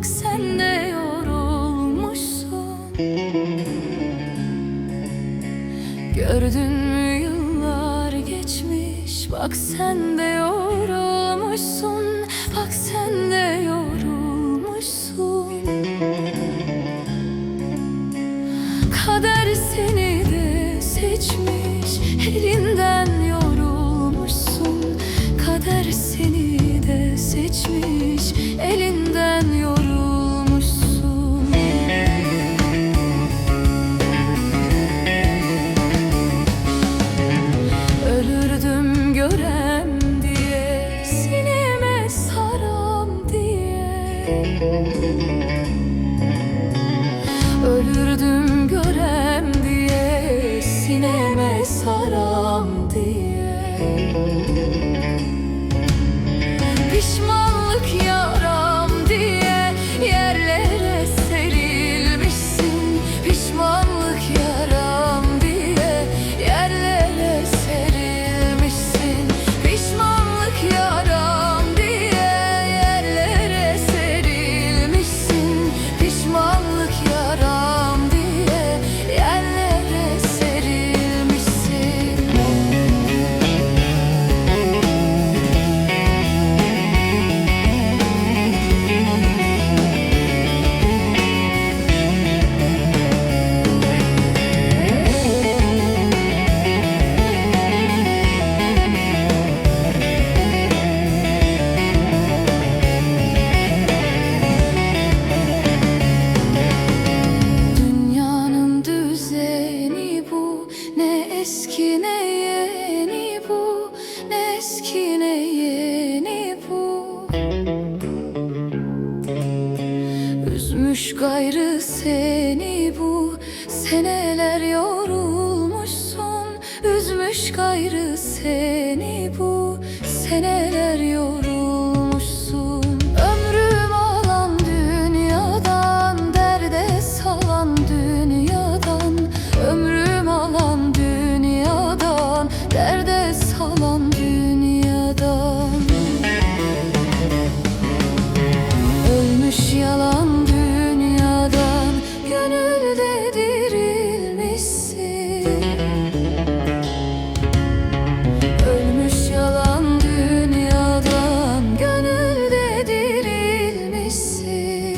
Bak sen de yorulmuşsun. Gördün mü yıllar geçmiş? Bak sen de yorulmuşsun. Bak sen de yorulmuşsun. Kader seni de seçmiş. Elinden yorulmuşsun. Kader seni de seçmiş. Elinden Üzmüş gayrı seni bu. Seneler yorulmuşsun. Üzmüş gayrı seni bu. Seneler yorulmuşsun